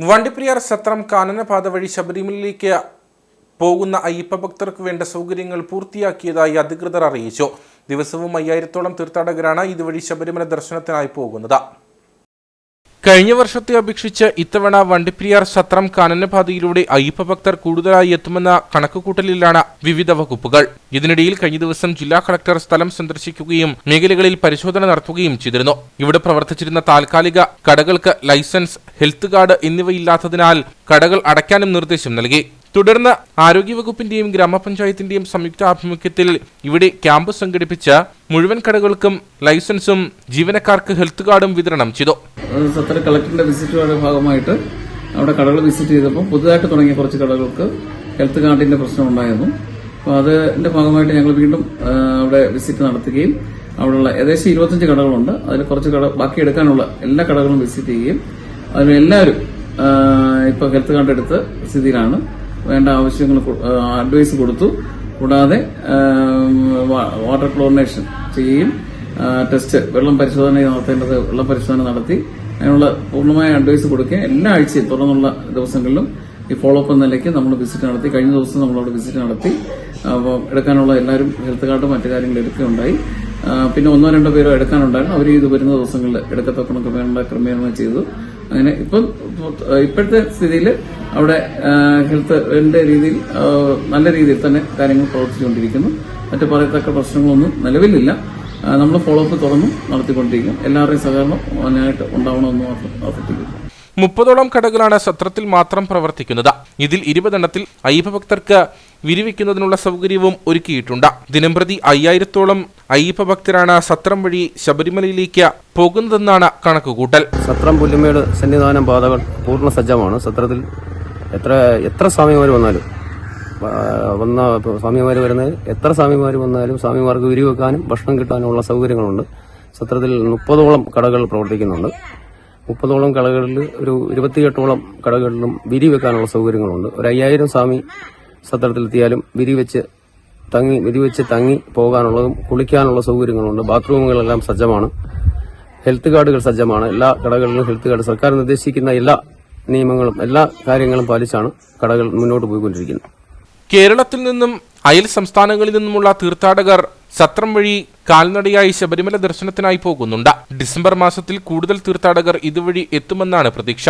വണ്ടിപ്പെരിയാർ സത്രം കാനനപാത വഴി ശബരിമലയിലേക്ക് പോകുന്ന അയ്യപ്പ ഭക്തർക്ക് വേണ്ട സൗകര്യങ്ങൾ പൂർത്തിയാക്കിയതായി അധികൃതർ അറിയിച്ചു. ദിവസവും അയ്യായിരത്തോളം തീർത്ഥാടകരാണ് ഇതുവഴി ശബരിമല ദർശനത്തിനായി പോകുന്നത്. കഴിഞ്ഞ വർഷത്തെ അപേക്ഷിച്ച് ഇത്തവണ വണ്ടിപ്പെരിയാർ സത്രം കാനനപാതയിലൂടെ അയ്യപ്പ ഭക്തർ കൂടുതലായി എത്തുമെന്ന കണക്കുകൂട്ടലിലാണ് വിവിധ വകുപ്പുകൾ. ഇതിനിടയിൽ കഴിഞ്ഞ ദിവസം ജില്ലാ കളക്ടർ സ്ഥലം സന്ദർശിക്കുകയും മേഖലകളിൽ പരിശോധന നടത്തുകയും ചെയ്തിരുന്നു. ഇവിടെ പ്രവർത്തിച്ചിരുന്ന താൽക്കാലിക കടകൾക്ക് ലൈസൻസ് ഹെൽത്ത് കാർഡ് എന്നിവയില്ലാത്തതിനാൽ കടകൾ അടയ്ക്കാനും നിർദ്ദേശം നൽകി. തുടർന്ന് ആരോഗ്യവകുപ്പിന്റെയും ഗ്രാമപഞ്ചായത്തിന്റെയും സംയുക്ത ആഭിമുഖ്യത്തിൽ ഇവിടെ ക്യാമ്പ് സംഘടിപ്പിച്ച മുഴുവൻ കടകൾക്കും ലൈസൻസും ജീവനക്കാർക്ക് ഹെൽത്ത് കാർഡും വിതരണം ചെയ്തു. കളക്ടറിന്റെ വിസിറ്റുകളുടെ ഭാഗമായിട്ട് അവിടെ കടകൾ വിസിറ്റ് ചെയ്തപ്പോൾ പുതുതായിട്ട് തുടങ്ങിയ കുറച്ച് കടകൾക്ക് ഹെൽത്ത് കാർഡിന്റെ പ്രശ്നം ഉണ്ടായിരുന്നു. അപ്പോൾ അതിന്റെ ഭാഗമായിട്ട് ഞങ്ങൾ വീണ്ടും അവിടെ വിസിറ്റ് നടത്തുകയും അവിടെയുള്ള ഏകദേശം ഇരുപത്തഞ്ച് കടകളുണ്ട്. അതിൽ കുറച്ച് കട ബാക്കി എടുക്കാനുള്ള എല്ലാ കടകളും വിസിറ്റ് ചെയ്യുകയും അതിൽ എല്ലാവരും ഇപ്പോൾ ഇപ്പൊ ഹെൽത്ത് കാർഡ് എടുത്ത് സ്ഥിതിയിലാണ്. വേണ്ട ആവശ്യങ്ങൾ അഡ്വൈസ് കൊടുത്തു. കൂടാതെ വാട്ടർ ക്ലോറിനേഷൻ ചെയ്യുകയും ടെസ്റ്റ് വെള്ളം പരിശോധന നടത്തേണ്ടത് വെള്ളം പരിശോധന നടത്തി. അതിനുള്ള പൂർണമായ അഡ്വൈസ് കൊടുക്കുക എല്ലാ ആഴ്ചയും തുറന്നുള്ള ദിവസങ്ങളിലും ഈ ഫോളോ അപ്പ് നിലയ്ക്ക് നമ്മൾ വിസിറ്റ് നടത്തി. കഴിഞ്ഞ ദിവസം നമ്മളവിടെ വിസിറ്റ് നടത്തി. എടുക്കാനുള്ള എല്ലാവരും ഹെൽത്ത് കാർഡും മറ്റു കാര്യങ്ങളും എടുക്കുകയുണ്ടായി. പിന്നെ ഒന്നോ രണ്ടോ പേരോ എടുക്കാനുണ്ടായിരുന്നു. അവർ ഇത് വരുന്ന ദിവസങ്ങളിൽ എടുക്കത്തക്കണക്ക് വേണ്ട ക്രമീകരണം ചെയ്തു. അങ്ങനെ ഇപ്പം ഇപ്പോഴത്തെ സ്ഥിതിയിൽ അവിടെ ഹെൽത്തിന്റെ രീതിയിൽ നല്ല രീതിയിൽ തന്നെ കാര്യങ്ങൾ പ്രവർത്തിച്ചുകൊണ്ടിരിക്കുന്നു. മറ്റു പറയത്തക്ക പ്രശ്നങ്ങളൊന്നും നിലവിലില്ല. നമ്മൾ ഫോളോ അപ്പ് തുറന്നും നടത്തിക്കൊണ്ടിരിക്കും. എല്ലാവരുടെയും സഹകരണം അതിനായിട്ട് ഉണ്ടാവണമെന്ന് മാത്രം മുപ്പതോളം കടകളാണ് സത്രത്തിൽ മാത്രം പ്രവർത്തിക്കുന്നത്. ഇതിൽ ഇരുപതെണ്ണത്തിൽ അയ്യപ്പ ഭക്തർക്ക് വിരിവെക്കുന്നതിനുള്ള സൗകര്യവും ഒരുക്കിയിട്ടുണ്ട്. ദിനംപ്രതി അയ്യായിരത്തോളം അയ്യപ്പ ഭക്തരാണ് സത്രം വഴി ശബരിമലയിലേക്ക് പോകുന്നതെന്നാണ് കണക്കുകൂട്ടൽ. സത്രം പുല്ലുമേട് സന്നിധാനം പാതകൾ പൂർണ സജ്ജമാണ്. സത്രത്തിൽ എത്ര എത്ര സ്വാമിമാർ വന്നാലും വന്ന സ്വാമിമാർ വരുന്നത് എത്ര സ്വാമിമാർ വന്നാലും സ്വാമിമാർക്ക് വിരിവെക്കാനും ഭക്ഷണം കിട്ടാനുമുള്ള സൗകര്യങ്ങളുണ്ട്. സത്രത്തിൽ മുപ്പതോളം കടകൾ പ്രവർത്തിക്കുന്നുണ്ട്. മുപ്പതോളം കടകളിൽ ഒരു ഇരുപത്തിയെട്ടോളം കടകളിലും വിരി വെക്കാനുള്ള സൗകര്യങ്ങളുണ്ട്. ഒരു അയ്യായിരം സ്വാമി സത്രത്തിലെത്തിയാലും വിരി വെച്ച് തങ്ങി വിരി വെച്ച് തങ്ങി പോകാനുള്ളതും കുളിക്കാനുള്ള സൗകര്യങ്ങളുണ്ട്. ബാത്റൂമുകളെല്ലാം സജ്ജമാണ്. ഹെൽത്ത് കാർഡുകൾ സജ്ജമാണ്. എല്ലാ കടകളിലും ഹെൽത്ത് കാർഡ് സർക്കാർ നിർദ്ദേശിക്കുന്ന എല്ലാ നിയമങ്ങളും എല്ലാ കാര്യങ്ങളും പാലിച്ചാണ് കടകൾ മുന്നോട്ട് പോയിക്കൊണ്ടിരിക്കുന്നത്. കേരളത്തിൽ നിന്നും അയൽ സംസ്ഥാനങ്ങളിൽ നിന്നുമുള്ള തീർത്ഥാടകർ സത്രം വഴി കാൽനടയായി ശബരിമല ദർശനത്തിനായി പോകുന്നുണ്ട്. ഡിസംബർ മാസത്തിൽ കൂടുതൽ തീർത്ഥാടകർ ഇതുവഴി എത്തുമെന്നാണ് പ്രതീക്ഷ.